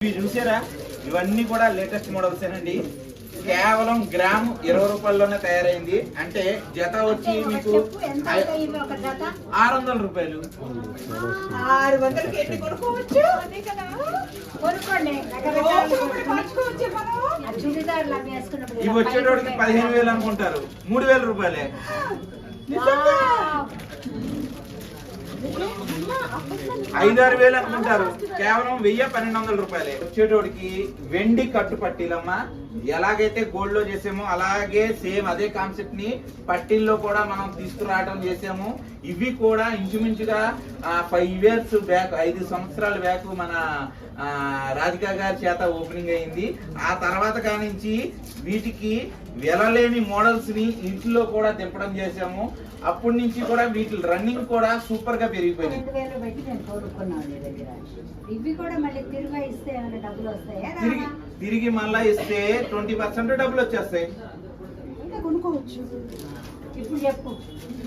ఇవి చూసారా? ఇవన్నీ కూడా లేటెస్ట్ మోడల్స్ ఏనండి. కేవలం గ్రామ్ ఇరవై రూపాయల్లోనే తయారైంది. అంటే జత వచ్చి మీకు ఆరు వందల రూపాయలు ఇవి వచ్చేటోడికి పదిహేను వేలు అనుకుంటారు. మూడు వేల రూపాయలే. ఐదారు వేలు అనుకుంటారు. కేవలం వెయ్యి పన్నెండు వందల రూపాయలే. వచ్చేటోడికి వెండి కట్టు పట్టీలమ్మా. ఎలాగైతే గోల్డ్లో చేసామో అలాగే సేమ్ అదే కాన్సెప్ట్ని పట్టీల్లో కూడా మనం తీసుకురావడం చేసాము. ఇవి కూడా ఇంచుమించుగా ఫైవ్ ఇయర్స్ బ్యాక్ ఐదు సంవత్సరాల బ్యాక్ మన ఆ, రాధికా గారి చేత ఓపెనింగ్ అయింది. ఆ తర్వాత కానించి వీటికి వెలలేని మోడల్స్ని ఇంట్లో కూడా దింపడం చేసాము. అప్పటి నుంచి కూడా వీటి రన్నింగ్ కూడా సూపర్గా పెరిగిపోయింది పెట్టి నేను కొనుక్కున్నాను నీ దగ్గర. ఇవి కూడా మళ్ళీ తిరిగి ఇస్తే ఏమైనా డబ్బులు వస్తాయా? తిరిగి తిరిగి మళ్ళా ఇస్తే ట్వంటీ పర్సెంట్ డబ్బులు వచ్చేస్తాయి. ఇంకా కొనుక్కోవచ్చు. ఇప్పుడు చెప్పు.